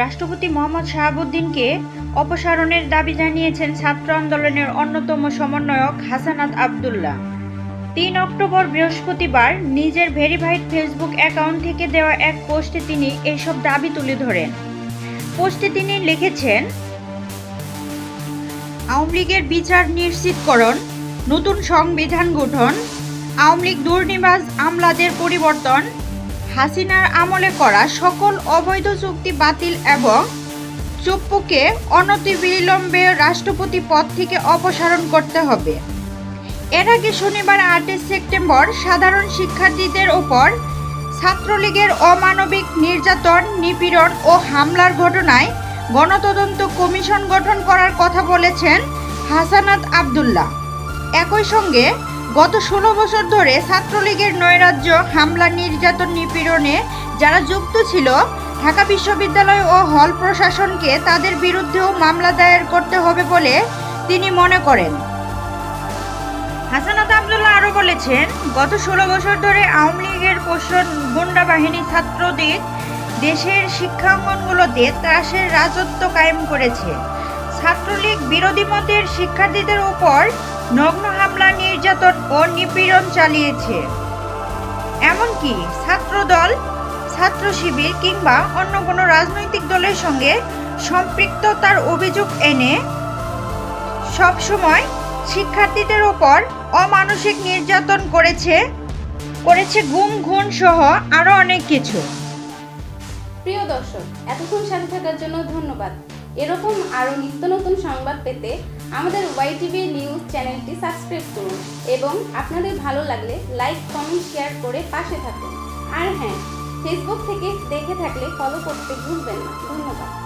রাষ্ট্রপতি মোহাম্মদ শাহাবুদ্দিনকে অপসারণের দাবি জানিয়েছেন ছাত্র আন্দোলনের অন্যতম সমন্বয়ক হাসানাত আবদুল্লাহ। তিন অক্টোবর বৃহস্পতিবার নিজের ভেরিফাইড ফেসবুক অ্যাকাউন্ট থেকে দেওয়া এক পোস্টে তিনি এইসব দাবি তুলে ধরেন। পোস্টে তিনি লিখেছেন, আওয়ামী লীগের বিচার নিশ্চিতকরণ, নতুন সংবিধান গঠন, আওয়ামী লীগ দুর্নিবাজ আমলাদের পরিবর্তন হাসিনার আমলে করা সকল অবৈধ চুক্তি বাতিল এবং চুপ্পুকে অনতিবিলম্বে রাষ্ট্রপতি পদ থেকে অপসারণ করতে হবে। এর আগে শনিবার আটই সেপ্টেম্বর সাধারণ শিক্ষার্থীদের ওপর ছাত্রলীগের অমানবিক নির্যাতন, নিপীড়ন ও হামলার ঘটনায় গণতদন্ত কমিশন গঠন করার কথা বলেছেন হাসানাত আবদুল্লাহ। একই সঙ্গে গত ষোলো বছর ধরে ছাত্রলীগের নৈরাজ্য, হামলা, নির্যাতন, নিপীড়নে যারা যুক্ত ছিল, ঢাকা বিশ্ববিদ্যালয় ও হল প্রশাসনকে তাদের বিরুদ্ধেও মামলা দায়ের করতে হবে বলে তিনি মনে করেন। হাসানাত আবদুল্লাহ আরও বলেছেন, গত ষোলো বছর ধরে আওয়ামী লীগের পোষণ গুন্ডা বাহিনী ছাত্রদের দেশের শিক্ষাঙ্গনগুলোতে ত্রাসের রাজত্ব কায়েম করেছে। ছাত্রলীগ বিরোধী মতের শিক্ষার্থীদের উপর নগ্ন নির্যাতন ও নিপীড়ন চালিয়েছে। এমনকি ছাত্রদল ছাত্র শিবির কিংবা অন্য কোনো রাজনৈতিক দলের সঙ্গে সম্পৃক্ততার অভিযোগ এনে সবসময় শিক্ষার্থীদের ওপর অমানসিক নির্যাতন করেছে করেছে গুম খুন সহ আরও অনেক কিছু। প্রিয় দর্শক, এতক্ষণ সাথে থাকার জন্য ধন্যবাদ। এরকম আরও নিত্য নতুন সংবাদ পেতে আমাদের ওয়াইটিভি নিউজ চ্যানেলটি সাবস্ক্রাইব করুন এবং আপনাদের ভালো লাগলে লাইক, কমেন্ট, শেয়ার করে পাশে থাকুন। আর হ্যাঁ ফেসবুক থেকে দেখে থাকলে ফলো করতে ভুলবেন না। ধন্যবাদ।